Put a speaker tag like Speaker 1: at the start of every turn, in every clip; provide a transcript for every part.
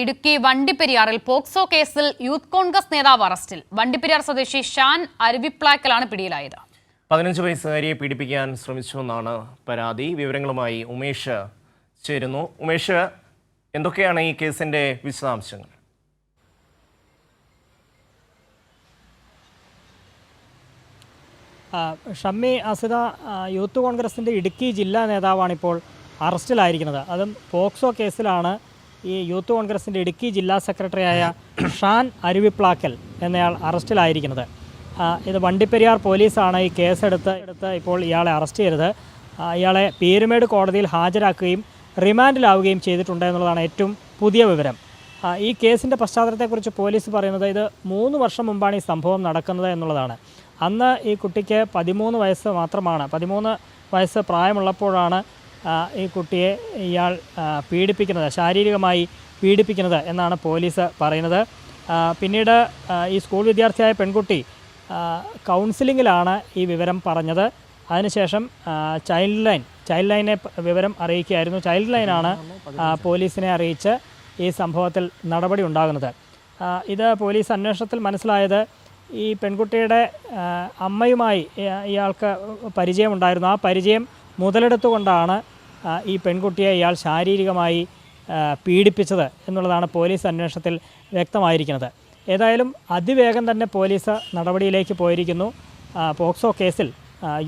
Speaker 1: ഇടുക്കി വണ്ടിപ്പെരിയാറിൽ പോക്സോ കേസിൽ യൂത്ത് കോൺഗ്രസ് നേതാവ് അറസ്റ്റിൽ. വണ്ടിപ്പെരിയാർ സ്വദേശി ഷാൻ അരുവിപ്ലാക്കലാണ് പിടിയിലായത്.
Speaker 2: പതിനഞ്ച് വയസ്സുകാരിയെ പീഡിപ്പിക്കാൻ ശ്രമിച്ചുവെന്നാണ് പരാതി. വിവരങ്ങളുമായി ഉമേഷ് ചേരുന്നു. ഉമേഷ് എന്തൊക്കെയാണ് ഈ കേസിന്റെ വിശദാംശങ്ങൾ?
Speaker 3: ആ, ഷമ്മി അസിത യൂത്ത് കോൺഗ്രസിന്റെ ഇടുക്കി ജില്ലാ നേതാവാണിപ്പോൾ അറസ്റ്റിലായിരിക്കുന്നത്. അതും പോക്സോ കേസിലാണ് ഈ യൂത്ത് കോൺഗ്രസിന്റെ ഇടുക്കി ജില്ലാ സെക്രട്ടറിയായ ഷാൻ അരുവിപ്ലാക്കൽ എന്നയാൾ അറസ്റ്റിലായിരിക്കുന്നത്. ഇത് വണ്ടിപ്പെരിയാർ പോലീസാണ് ഈ കേസെടുത്ത് എടുത്ത് ഇപ്പോൾ ഇയാളെ അറസ്റ്റ് ചെയ്തത്. ഇയാളെ പീരുമേട് കോടതിയിൽ ഹാജരാക്കുകയും റിമാൻഡിലാവുകയും ചെയ്തിട്ടുണ്ട് എന്നുള്ളതാണ് ഏറ്റവും പുതിയ വിവരം. ഈ കേസിന്റെ പശ്ചാത്തലത്തെക്കുറിച്ച് പോലീസ് പറയുന്നത് ഇത് മൂന്ന് വർഷം മുമ്പാണ് ഈ സംഭവം നടക്കുന്നത് എന്നുള്ളതാണ്. അന്ന് ഈ കുട്ടിക്ക് പതിമൂന്ന് വയസ്സ് മാത്രമാണ്. പതിമൂന്ന് വയസ്സ് പ്രായമുള്ളപ്പോഴാണ് ഈ കുട്ടിയെ ഇയാൾ പീഡിപ്പിക്കുന്നത് ശാരീരികമായി പീഡിപ്പിക്കുന്നത് എന്നാണ് പോലീസ് പറയുന്നത്. പിന്നീട് ഈ സ്കൂൾ വിദ്യാർത്ഥിയായ പെൺകുട്ടി കൗൺസിലിങ്ങിലാണ് ഈ വിവരം പറഞ്ഞത്. അതിനുശേഷം ചൈൽഡ് ലൈൻ ചൈൽഡ് ലൈനെ വിവരം അറിയിക്കുകയായിരുന്നു. ചൈൽഡ് ലൈനാണ് പോലീസിനെ അറിയിച്ച് ഈ സംഭവത്തിൽ നടപടി ഉണ്ടാകുന്നത്. ഇത് പോലീസ് അന്വേഷണത്തിൽ മനസ്സിലായത് ഈ പെൺകുട്ടിയുടെ അമ്മയുമായി ഇയ- ഇയാൾക്ക് പരിചയമുണ്ടായിരുന്നു. ആ പരിചയം മുതലെടുത്തുകൊണ്ടാണ് ഈ പെൺകുട്ടിയെ ഇയാൾ ശാരീരികമായി പീഡിപ്പിച്ചത് എന്നുള്ളതാണ് പോലീസ് അന്വേഷണത്തിൽ വ്യക്തമായിരിക്കുന്നത്. ഏതായാലും അതിവേഗം തന്നെ പോലീസ് നടപടിയിലേക്ക് പോയിരിക്കുന്നു. പോക്സോ കേസിൽ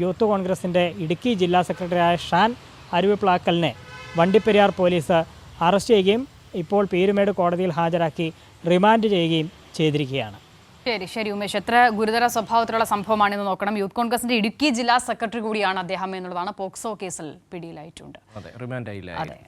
Speaker 3: യൂത്ത് കോൺഗ്രസിന്റെ ഇടുക്കി ജില്ലാ സെക്രട്ടറിയായ ഷാൻ അരുവിപ്ലാക്കലിനെ വണ്ടിപ്പെരിയാർ പോലീസ് അറസ്റ്റ് ചെയ്യുകയും ഇപ്പോൾ പീരുമേട് കോടതിയിൽ ഹാജരാക്കി റിമാൻഡ് ചെയ്യുകയും ചെയ്തിരിക്കുകയാണ്.
Speaker 1: ശരി ശരി ഉമേഷ്. എത്ര ഗുരുതര സ്വഭാവത്തിലുള്ള സംഭവമാണെന്ന് നോക്കണം. യൂത്ത് കോൺഗ്രസിന്റെ ഇടുക്കി ജില്ലാ സെക്രട്ടറി കൂടിയാണ് അദ്ദേഹം എന്നുള്ളതാണ് പോക്സോ കേസിൽ പിടിയിലായിട്ടുണ്ട്. അതെ